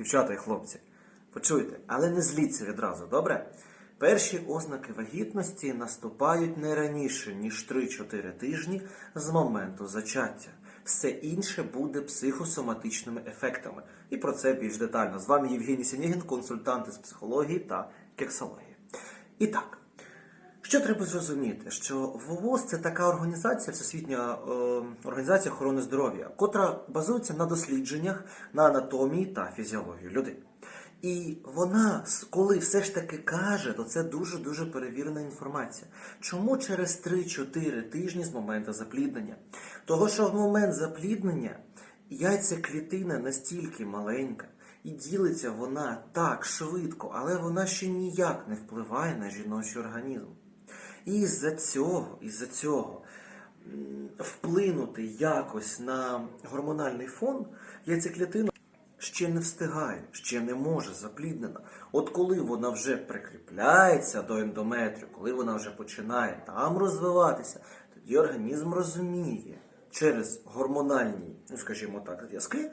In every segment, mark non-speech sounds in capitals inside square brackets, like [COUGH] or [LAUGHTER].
дівчата і хлопці, почуйте, але не зліться відразу, добре? Перші ознаки вагітності наступають не раніше, ніж 3-4 тижні з моменту зачаття. Все інше буде психосоматичними ефектами. І про це більш детально. З вами Євгеній Сінігін, консультант із психології та кексології. І так, що треба зрозуміти, що ВООЗ це така організація, Всесвітня е, організація охорони здоров'я, котра базується на дослідженнях на анатомії та фізіології людини. І вона, коли все ж таки каже, то це дуже-дуже перевірена інформація. Чому через 3-4 тижні з моменту запліднення? Того, що в момент запліднення яйцеклітина настільки маленька, і ділиться вона так швидко, але вона ще ніяк не впливає на жіночий організм. І із-за цього, із-за цього вплинути якось на гормональний фон яйцеклітина ще не встигає, ще не може запліднена. От коли вона вже прикріпляється до ендометрію, коли вона вже починає там розвиватися, тоді організм розуміє через гормональні, ну скажімо так, зв'язки,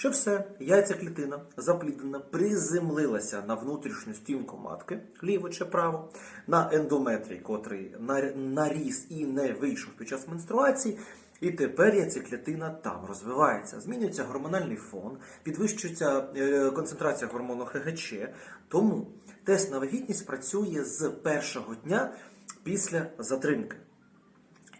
що все, яйцеклітина запліднена, приземлилася на внутрішню стінку матки, ліво чи право, на ендометрій, котрий наріс і не вийшов під час менструації. І тепер яйцеклітина там розвивається. Змінюється гормональний фон, підвищується е, концентрація гормону ХГЧ. Тому тест на вагітність працює з першого дня після затримки.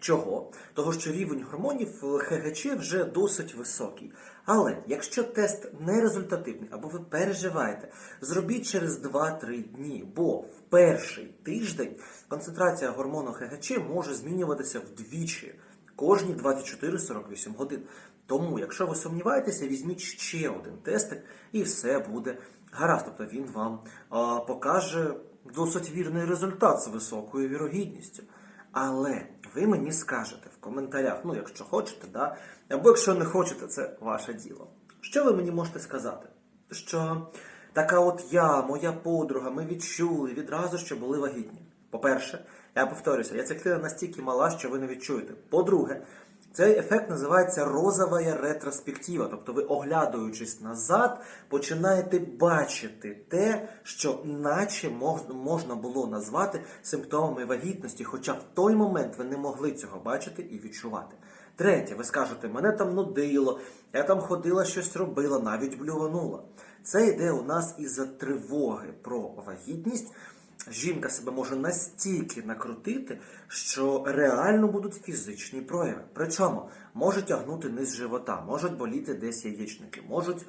Чого? Того, що рівень гормонів в ХГЧ вже досить високий. Але якщо тест не результативний або ви переживаєте, зробіть через 2-3 дні, бо в перший тиждень концентрація гормону ХГЧ може змінюватися вдвічі кожні 24-48 годин. Тому, якщо ви сумніваєтеся, візьміть ще один тестик і все буде гаразд. Тобто він вам а, покаже досить вірний результат з високою вірогідністю. Але ви мені скажете в коментарях, ну якщо хочете, да, або якщо не хочете, це ваше діло. Що ви мені можете сказати? Що така от я, моя подруга, ми відчули відразу, що були вагітні. По-перше, я повторюся, яцекліна настільки мала, що ви не відчуєте. По-друге, цей ефект називається розова ретроспектива. Тобто ви, оглядаючись назад, починаєте бачити те, що наче можна було назвати симптомами вагітності, хоча в той момент ви не могли цього бачити і відчувати. Третє, ви скажете, мене там нудило, я там ходила, щось робила, навіть блюванула. Це йде у нас із-за тривоги про вагітність. Жінка себе може настільки накрутити, що реально будуть фізичні прояви. Причому може тягнути низ живота, можуть боліти десь яєчники, можуть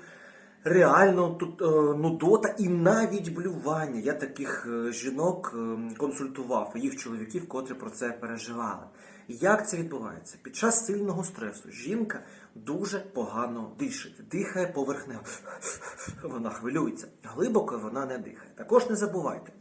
реально тут е, нудота і навіть блювання. Я таких е, жінок е, консультував, їх чоловіків, котрі про це переживали. Як це відбувається? Під час сильного стресу жінка дуже погано дишить, дихає поверхнево. Вона хвилюється. Глибоко вона не дихає. Також не забувайте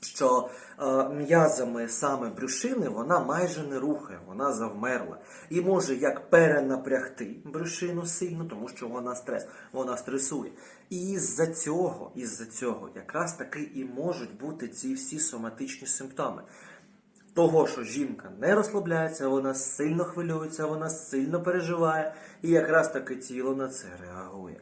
що е, м'язами саме брюшини вона майже не рухає, вона завмерла. І може як перенапрягти брюшину сильно, тому що вона стрес, вона стресує. І із-за цього, із-за цього якраз таки і можуть бути ці всі соматичні симптоми. Того, що жінка не розслабляється, вона сильно хвилюється, вона сильно переживає, і якраз таки тіло на це реагує.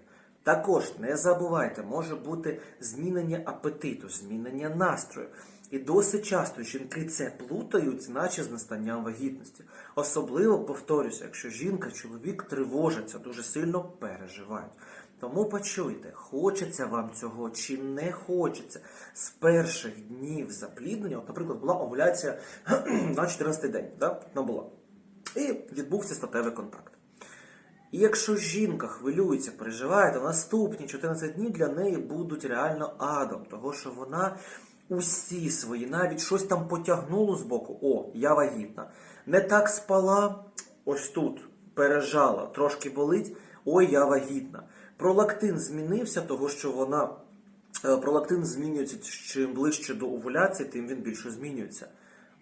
Також не забувайте, може бути змінення апетиту, змінення настрою. І досить часто жінки це плутають, наче з настанням вагітності. Особливо повторюся, якщо жінка, чоловік тривожаться, дуже сильно переживають. Тому почуйте, хочеться вам цього чи не хочеться. З перших днів запліднення, от, наприклад, була овуляція [CLEARS THROAT] на 14-й день, да? ну, була. І відбувся статевий контакт. І якщо жінка хвилюється, переживає, то наступні 14 днів для неї будуть реально адом, того що вона усі свої, навіть щось там потягнуло з боку, о, я вагітна. Не так спала, ось тут пережала, трошки болить, ой, я вагітна. Пролактин змінився, того що вона. е, Пролактин змінюється чим ближче до овуляції, тим він більше змінюється.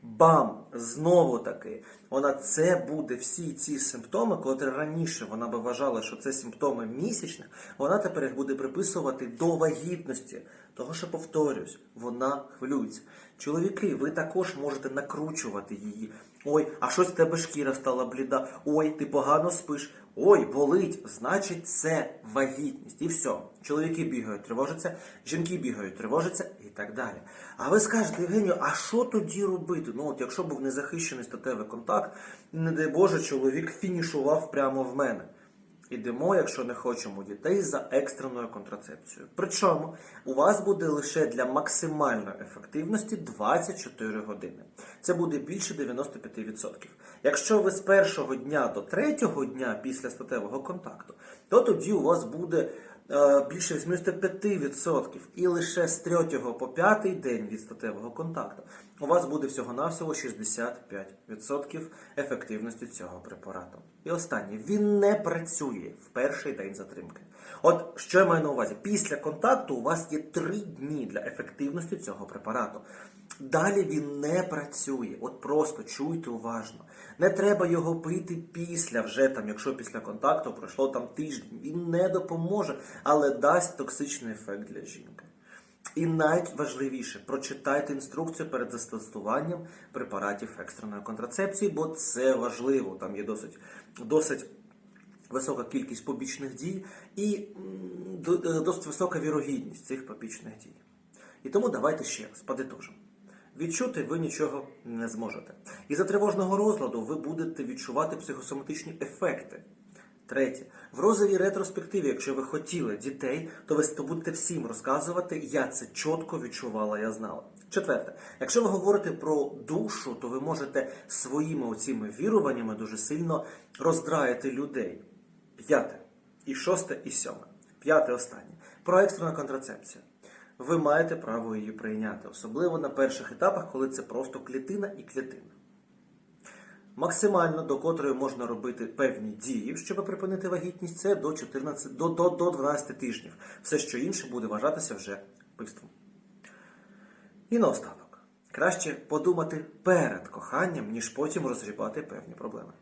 Бам! Знову таки, вона це буде всі ці симптоми, коли раніше вона би вважала, що це симптоми місячних, вона тепер їх буде приписувати до вагітності. Того, що повторюсь, вона хвилюється. Чоловіки, ви також можете накручувати її. Ой, а щось в тебе шкіра стала бліда. Ой, ти погано спиш. Ой, болить, значить це вагітність. І все. Чоловіки бігають, тривожаться, жінки бігають, тривожаться і так далі. А ви скажете, Євгенію, а що тоді робити? Ну от якщо був незахищений статевий контакт, не дай Боже, чоловік фінішував прямо в мене. Ідемо, якщо не хочемо дітей, за екстреною контрацепцією. Причому у вас буде лише для максимальної ефективності 24 години. Це буде більше 95%. Якщо ви з першого дня до третього дня після статевого контакту, то тоді у вас буде більше 85%. І лише з 3 по 5 день від статевого контакту у вас буде всього-навсього 65% ефективності цього препарату. І останнє, він не працює в перший день затримки. От що я маю на увазі? Після контакту у вас є 3 дні для ефективності цього препарату. Далі він не працює. От просто чуйте уважно. Не треба його пити після, вже там, якщо після контакту пройшло там тиждень. Він не допоможе, але дасть токсичний ефект для жінки. І найважливіше, прочитайте інструкцію перед застосуванням препаратів екстреної контрацепції, бо це важливо. Там є досить, досить висока кількість побічних дій і е, досить висока вірогідність цих побічних дій. І тому давайте ще раз подитожимо. Відчути ви нічого не зможете. І за тривожного розладу ви будете відчувати психосоматичні ефекти. Третє. В розовій ретроспективі, якщо ви хотіли дітей, то ви будете всім розказувати, я це чітко відчувала, я знала. Четверте, якщо ви говорите про душу, то ви можете своїми оціми віруваннями дуже сильно роздраїти людей. П'яте. І шосте, і сьоме. П'яте останнє. Про екстрену контрацепцію. Ви маєте право її прийняти, особливо на перших етапах, коли це просто клітина і клітина. Максимально до котрої можна робити певні дії, щоб припинити вагітність, це до 14, до, до, до 12 тижнів. Все, що інше буде вважатися вже вбивством. І наостанок. Краще подумати перед коханням, ніж потім розгрібати певні проблеми.